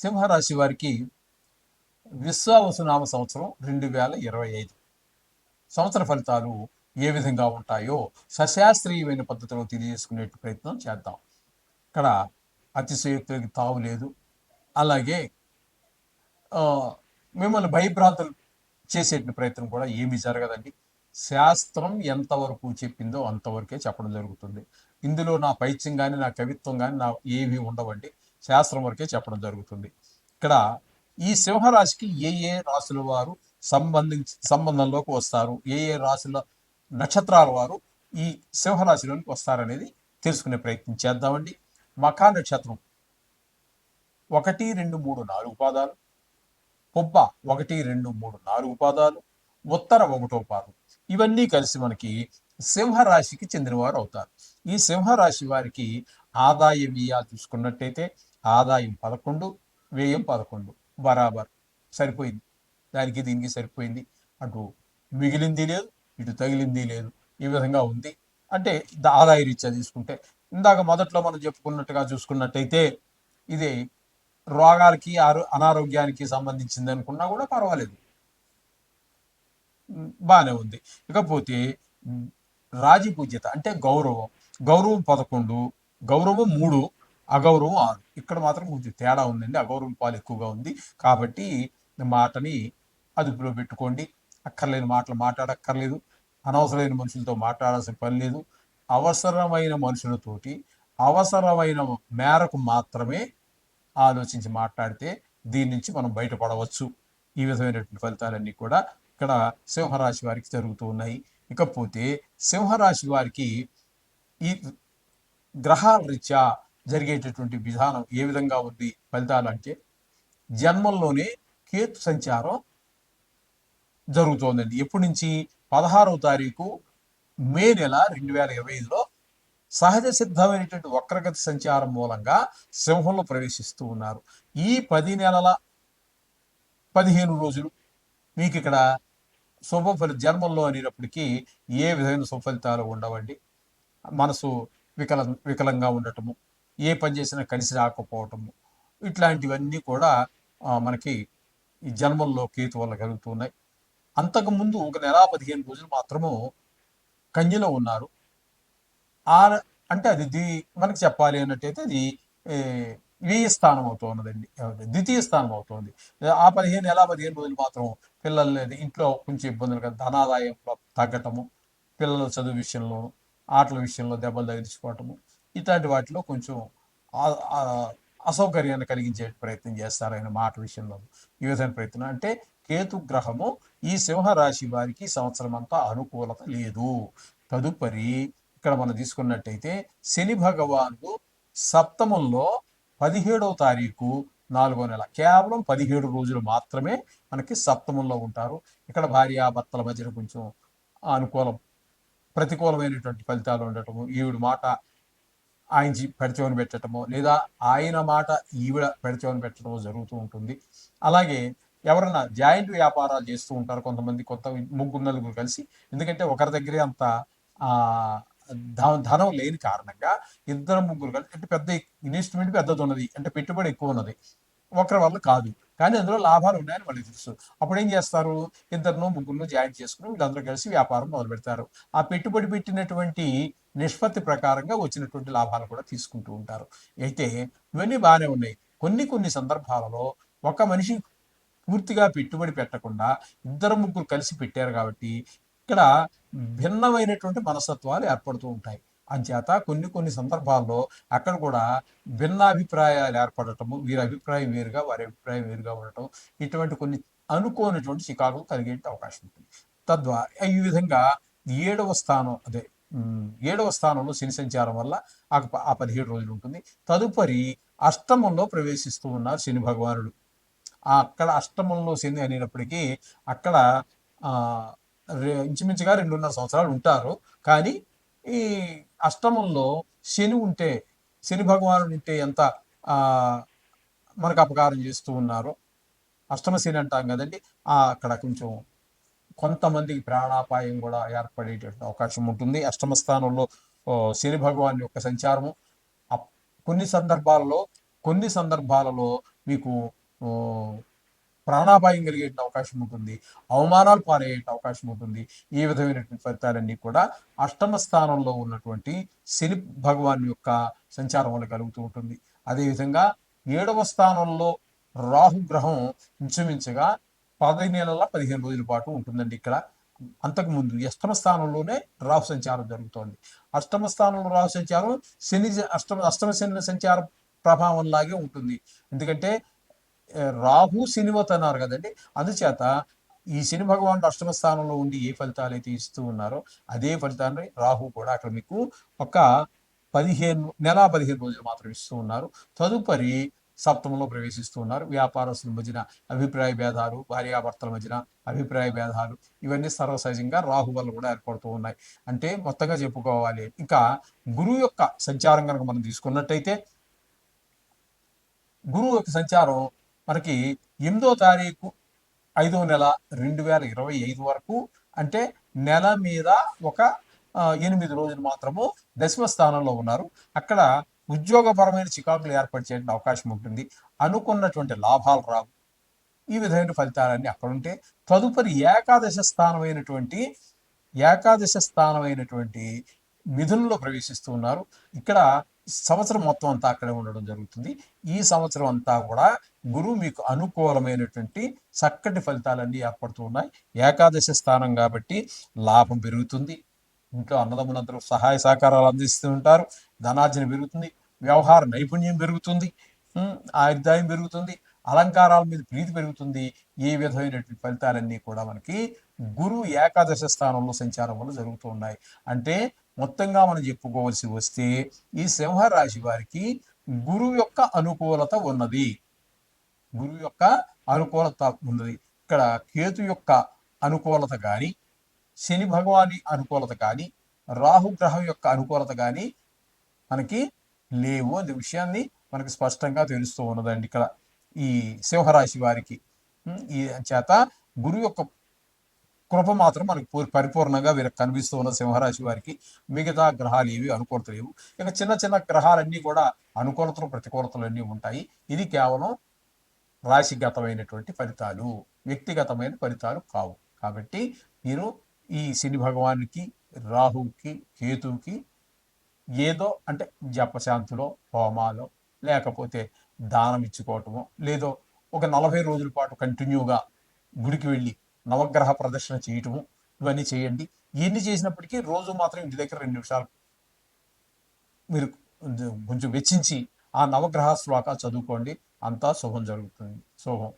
సింహరాశి వారికి విశ్వావసునామ సంవత్సరం రెండు వేల ఇరవై ఐదు. సంవత్సర ఫలితాలు ఏ విధంగా ఉంటాయో సశాస్త్రీయమైన పద్ధతిలో తెలియజేసుకునే ప్రయత్నం చేద్దాం. ఇక్కడ అతిశయోక్తులకి తావు లేదు. అలాగే మిమ్మల్ని భయభ్రాంతులు చేసే ప్రయత్నం కూడా ఏమీ జరగదండి. శాస్త్రం ఎంతవరకు చెప్పిందో అంతవరకే చెప్పడం జరుగుతుంది. ఇందులో నా పైత్యం కానీ నా కవిత్వం కానీ నా ఏమీ ఉండవండి. శాస్త్రం వరకే చెప్పడం జరుగుతుంది. ఇక్కడ ఈ సింహరాశికి ఏ ఏ రాశుల వారు సంబంధించి సంబంధంలోకి వస్తారు? ఏ ఏ రాశుల నక్షత్రాల వారు ఈ సింహరాశిలోనికి వస్తారనేది తెలుసుకునే ప్రయత్నం చేద్దామండి. మఖా నక్షత్రం. ఒకటి రెండు మూడు నాలుగు పాదాలు. పొబ్బ ఒకటి రెండు మూడు నాలుగు పాదాలు. ఉత్తర ఒకటో పాదం. ఇవన్నీ కలిసి మనకి సింహరాశికి చెందినవారు అవుతారు. ఈ సింహరాశి వారికి ఆదాయ వ్యయాలు చూసుకున్నట్టయితే ఆదాయం పదకొండు వ్యయం పదకొండు. బరాబర్. సరిపోయింది. దానికి దీనికి సరిపోయింది అటు మిగిలింది లేదు ఇటు తగిలింది లేదు. ఈ విధంగా ఉంది. అంటే ఆదాయ రీత్యా తీసుకుంటే ఇందాక మొదట్లో మనం చెప్పుకున్నట్టుగా చూసుకున్నట్టయితే ఇది రోగాలకి ఆరో అనారోగ్యానికి సంబంధించింది అనుకున్నా కూడా పర్వాలేదు. బాగానే ఉంది. ఇకపోతే రాజీ రాజపూజ్యత అంటే గౌరవం. గౌరవం పదకొండు గౌరవం మూడు అగౌరవం ఆరు ఇక్కడ మాత్రం కొంచెం తేడా ఉందండి. అగౌరవం పాలు ఎక్కువగా ఉంది. కాబట్టి మాటని అదుపులో పెట్టుకోండి. అక్కర్లేని మాటలు మాట్లాడక్కర్లేదు. అనవసరమైన మనుషులతో మాట్లాడాల్సిన పని లేదు. అవసరమైన మనుషులతోటి అవసరమైన మేరకు మాత్రమే ఆలోచించి మాట్లాడితే దీని నుంచి మనం బయటపడవచ్చు. ఈ విధమైనటువంటి ఫలితాలన్నీ కూడా ఇక్కడ సింహరాశి వారికి జరుగుతూ ఉన్నాయి. ఇకపోతే సింహరాశి వారికి ఈ గ్రహాల రీత్యా జరిగేటటువంటి విధానం ఏ విధంగా ఉంది ఫలితాలు అంటే జన్మంలోనే కేతు సంచారం జరుగుతోందండి. ఎప్పటి నుంచి? పదహారవ తారీఖు మే నెల రెండు వేల ఇరవై ఐదులో సహజ సిద్ధమైనటువంటి వక్రగతి సంచారం మూలంగా సింహంలో ప్రవేశిస్తూ ఉన్నారు. ఈ పది నెలల పదిహేను రోజులు మీకు ఇక్కడ శుభఫలి జన్మంలో అనేటప్పటికీ ఏ విధమైన సుఫలితాలు ఉండవండి. మనసు వికల వికలంగా ఉండటము. ఏ పని చేసినా కలిసి రాకపోవటము. ఇట్లాంటివన్నీ కూడా మనకి ఈ జన్మల్లో కేతు వల్ల కలుగుతున్నాయి. అంతకుముందు ఒక నెల పదిహేను రోజులు మాత్రము కంజిలో ఉన్నారు. ఆ అంటే అది ది మనకి చెప్పాలి అన్నట్టయితే అది వేయ వ్యయ స్థానం అవుతున్నదండి. ద్వితీయ స్థానం అవుతుంది. ఆ పదిహేను నెల పదిహేను రోజులు మాత్రం పిల్లలు ఇంట్లో కొంచెం ఇబ్బందులు కదా. ధనాదాయం తగ్గటము పిల్లల చదువు విషయంలో ఆటల విషయంలో దెబ్బలు తగిలించుకోవటము ఇట్లాంటి వాటిలో కొంచెం అసౌకర్యాన్ని కలిగించే ప్రయత్నం చేస్తారు ఆయన మాట విషయంలో ఈ విధమైన ప్రయత్నం. అంటే కేతు గ్రహము ఈ సింహరాశి వారికి సంవత్సరం అంతా అనుకూలత లేదు. తదుపరి ఇక్కడ మనం తీసుకున్నట్టయితే శని భగవానుడు సప్తమంలో పదిహేడవ తారీఖు నాలుగో నెల కేవలం పదిహేడు రోజులు మాత్రమే మనకి సప్తమంలో ఉంటారు. ఇక్కడ భార్యాభర్తల మధ్యన కొంచెం అనుకూలం ప్రతికూలమైనటువంటి ఫలితాలు ఉండటము ఈవిడ మాట ఆయన జీ- పెట్టడమో లేదా ఆయన మాట ఈవిడ పెడచెవిన పెట్టడమో జరుగుతూ ఉంటుంది. అలాగే ఎవరన్నా జాయింట్ వ్యాపారాలు చేస్తూ ఉంటారు కొంతమంది కొత్త ముగ్గురు నలుగురు కలిసి. ఎందుకంటే ఒకరి దగ్గరే అంత ధ- ధనం లేని కారణంగా ఇద్దరు ముగ్గురు కలిసి అంటే పెద్ద ఇన్వెస్ట్మెంట్ పెద్దది ఉన్నది అంటే పెట్టుబడి ఎక్కువ ఉన్నది. ఒకరి వల్ల కాదు. కానీ అందులో లాభాలు ఉన్నాయని వాళ్ళకి తెలుసు. అప్పుడు ఏం చేస్తారు? ఇద్దరును ముగ్గురు జాయింట్ చేసుకుని వీళ్ళందరూ కలిసి వ్యాపారం మొదలు పెడతారు ఆ పెట్టుబడి పెట్టినటువంటి నిష్పత్తి ప్రకారంగా వచ్చినటువంటి లాభాలు కూడా తీసుకుంటూ ఉంటారు. అయితే ఇవన్నీ బాగానే ఉన్నాయి. కొన్ని కొన్ని సందర్భాలలో ఒక మనిషి పూర్తిగా పెట్టుబడి పెట్టకుండా ఇద్దరు ముగ్గురు కలిసి పెట్టారు కాబట్టి ఇక్కడ భిన్నమైనటువంటి మనస్తత్వాలు ఏర్పడుతూ ఉంటాయి. అంచేత కొన్ని కొన్ని సందర్భాల్లో అక్కడ కూడా భిన్న అభిప్రాయాలు ఏర్పడటము వీరి అభిప్రాయం వేరుగా వారి అభిప్రాయం వేరుగా ఉండటం ఇటువంటి కొన్ని అనుకోనటువంటి చికాకులు కలిగే అవకాశం ఉంటుంది. తద్వారా ఈ విధంగా ఏడవ స్థానం అదే ఏడవ స్థానంలో శని సంచారం వల్ల ఆ ప- ఆ పదిహేడు రోజులు ఉంటుంది. తదుపరి అష్టమంలో ప్రవేశిస్తూ ఉన్నారు శని భగవానుడు. అక్కడ అష్టమంలో శని అనేటప్పటికీ అక్కడ ఇంచుమించుగా రెండున్నర సంవత్సరాలు ఉంటారు. కానీ ఈ అష్టమంలో శని ఉంటే శని భగవానుడు ఉంటే ఎంత మనకు అపకారం చేస్తూ ఉన్నారో అష్టమ శని అంటాం కదండి అక్కడ కొంచెం కొంతమందికి ప్రాణాపాయం కూడా ఏర్పడేటటువంటి అవకాశం ఉంటుంది. అష్టమ స్థానంలో శని భగవాన్ యొక్క సంచారము. కొన్ని సందర్భాలలో కొన్ని సందర్భాలలో మీకు ప్రాణాపాయం కలిగే అవకాశం ఉంటుంది. అవమానాలు పాలయ్యే అవకాశం ఉంటుంది. ఈ విధమైనటువంటి ఫలితాలన్నీ కూడా అష్టమ స్థానంలో ఉన్నటువంటి శని భగవాన్ యొక్క సంచారం వల్ల కలుగుతూ ఉంటుంది. అదేవిధంగా ఏడవ స్థానంలో రాహు గ్రహం ఇంచుమించుగా పది నెలల పదిహేను రోజుల పాటు ఉంటుందండి ఇక్కడ. అంతకుముందు అష్టమ స్థానంలోనే రాహు సంచారం జరుగుతోంది. అష్టమ స్థానంలో రాహు సంచారం శని అష్టమ అష్టమ శని సంచార ప్రభావం లాగే ఉంటుంది. ఎందుకంటే రాహు శనివత్ అన్నారు కదండి. అందుచేత ఈ శని భగవానుడు అష్టమ స్థానంలో ఉండి ఏ ఫలితాలు అయితే ఇస్తూ ఉన్నారో అదే ఫలితాన్ని రాహు కూడా అక్కడ మీకు ఒక పదిహేను నెల పదిహేను రోజులు మాత్రం ఇస్తూ ఉన్నారు. తదుపరి సప్తమంలో ప్రవేశిస్తూ ఉన్నారు. వ్యాపారస్తుల మధ్యన అభిప్రాయ భేదాలు భార్యాభర్తల మధ్యన అభిప్రాయ భేదాలు ఇవన్నీ సర్వసహజంగా రాహు వల్ల కూడా ఏర్పడుతూ ఉన్నాయి. అంటే మొత్తంగా చెప్పుకోవాలి. ఇంకా గురువు యొక్క సంచారం కనుక మనం తీసుకున్నట్టయితే గురువు యొక్క సంచారం మనకి ఎనిమిదో తారీఖు ఐదో నెల రెండు వేల ఇరవై ఐదు వరకు అంటే నెల మీద ఒక ఎనిమిది రోజులు మాత్రము దశమ స్థానంలో ఉన్నారు. అక్కడ ఉద్యోగపరమైన చికాకులు ఏర్పాటు చేయడానికి అవకాశం ఉంటుంది. అనుకున్నటువంటి లాభాలు రావు. ఈ విధమైన ఫలితాలన్నీ అక్కడ ఉంటే తదుపరి ఏకాదశ స్థానమైనటువంటి ఏకాదశ స్థానమైనటువంటి మిథునంలో ప్రవేశిస్తూ ఉన్నారు. ఇక్కడ సంవత్సరం మొత్తం అంతా అక్కడే ఉండడం జరుగుతుంది. ఈ సంవత్సరం అంతా కూడా గురువు మీకు అనుకూలమైనటువంటి చక్కటి ఫలితాలన్నీ ఏర్పడుతూ ఉన్నాయి. ఏకాదశి స్థానం కాబట్టి లాభం పెరుగుతుంది. ఇంట్లో అన్నదమ్ములందరూ సహాయ సహకారాలు అందిస్తూ ఉంటారు. ధనార్జన పెరుగుతుంది. వ్యవహార నైపుణ్యం పెరుగుతుంది. ఆదాయం ఆయుర్దాయం పెరుగుతుంది. అలంకారాల మీద ప్రీతి పెరుగుతుంది. ఈ విధమైనటువంటి ఫలితాలన్నీ కూడా మనకి గురువు ఏకాదశ స్థానంలో సంచారం వల్ల జరుగుతూ ఉన్నాయి. అంటే మొత్తంగా మనం చెప్పుకోవాల్సి వస్తే ఈ సింహరాశి వారికి గురువు యొక్క అనుకూలత ఉన్నది. గురువు యొక్క అనుకూలత ఉన్నది. ఇక్కడ కేతు యొక్క అనుకూలత కానీ శని భగవాని అనుకూలత కానీ రాహు గ్రహం యొక్క అనుకూలత కానీ మనకి లేవు అనే విషయాన్ని మనకి స్పష్టంగా తెలుస్తూ ఉన్నదండి ఇక్కడ ఈ సింహరాశి వారికి. ఈ చేత గురువు యొక్క కృప మాత్రం మనకి పూర్- పరిపూర్ణంగా వీరికి కనిపిస్తూ ఉన్న సింహరాశి వారికి మిగతా గ్రహాలు ఏవి అనుకూలత లేవు. ఇక చిన్న చిన్న గ్రహాలన్నీ కూడా అనుకూలతలు ప్రతికూలతలు అన్నీ ఉంటాయి. ఇది కేవలం రాశిగతమైనటువంటి ఫలితాలు వ్యక్తిగతమైన ఫలితాలు కావు. కాబట్టి మీరు ఈ శని భగవానికి రాహుకి కేతువుకి ఏదో అంటే జపశాంతిలో హోమాలో లేకపోతే దానం ఇచ్చుకోవటమో లేదో ఒక నలభై రోజుల పాటు కంటిన్యూగా గుడికి వెళ్ళి నవగ్రహ ప్రదర్శన చేయటము ఇవన్నీ చేయండి. ఇవన్నీ చేసినప్పటికీ రోజు మాత్రం ఇంటి దగ్గర రెండు నిమిషాలు మీరు కొంచెం వెచ్చించి ఆ నవగ్రహ శ్లోకాలు చదువుకోండి. అంతా శుభం జరుగుతుంది. శుభం.